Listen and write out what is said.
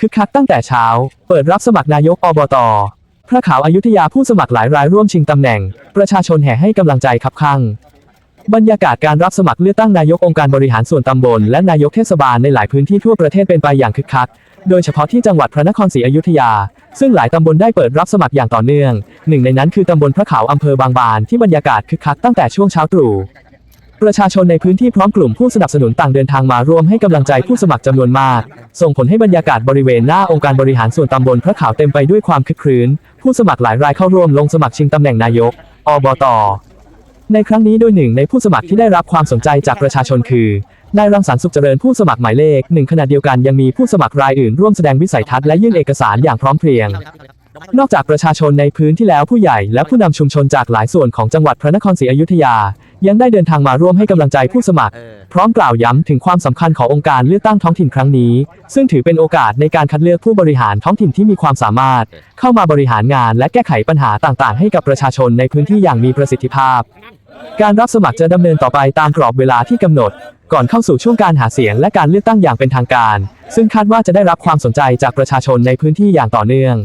คึกคักตั้งแต่เช้า เปิดรับสมัครนายกอบต พระขาวอายุทยาผู้สมัครหลายรายร่วมชิงตำแหน่ง ประชาชนแห่ให้กำลังใจคับข้างบรรยากาศการรับสมัครเลือกตั้งนายกองค์การบริหารส่วนตำบล และนายกเทศบาลในหลายพื้นที่ทั่วประเทศเป็นไปอย่างคึกคัก โดยเฉพาะที่จังหวัดพระนครศรีอยุธยา ซึ่งหลายตำบลได้เปิดรับสมัครอย่างต่อเนื่อง หนึ่งในนั้นคือตำบลพระขาวอำเภอบางบานที่บรรยากาศคึกคักตั้งแต่ช่วงเช้าตรู่ ประชาชนในพื้นที่พร้อมกลุ่มผู้สนับสนุนต่างเดินทางมาร่วมให้กำลังใจผู้สมัครจำนวนมาก ส่งผลให้บรรยากาศบริเวณหน้าองค์การบริหารส่วนตำบลพระขาวเต็มไปด้วยความคึกครื้น ผู้สมัครหลายรายเข้าร่วมลงสมัครชิงตำแหน่งนายก อบต ในครั้งนี้โดยหนึ่งในผู้สมัครที่ได้รับความสนใจจากประชาชนคือนายรังสรรค์สุขเจริญผู้สมัครหมายเลขหนึ่งขณะเดียวกันยังมีผู้สมัครรายอื่นร่วมแสดงวิสัยทัศน์และยื่นเอกสารอย่างพร้อมเพรียง นอกจากประชาชนในพื้นที่แล้วผู้ใหญ่และผู้นำชุมชนจากหลายส่วนของจังหวัดพระนครศรีอยุธยา ยังได้เดินทางมาร่วมให้กำลังใจผู้สมัคร พร้อมกล่าวย้ำถึงความสำคัญขององค์การเลือกตั้งท้องถิ่นครั้งนี้ ซึ่งถือเป็นโอกาสในการคัดเลือกผู้บริหารท้องถิ่นที่มีความสามารถ เข้ามาบริหารงานและแก้ไขปัญหาต่างๆ ให้กับประชาชนในพื้นที่อย่างมีประสิทธิภาพ การรับสมัครจะดำเนินต่อไปตามกรอบเวลาที่กำหนด ก่อนเข้าสู่ช่วงการหาเสียงและการเลือกตั้งอย่างเป็นทางการ ซึ่งคาดว่าจะได้รับความสนใจจากประชาชนในพื้นที่อย่างต่อเนื่อง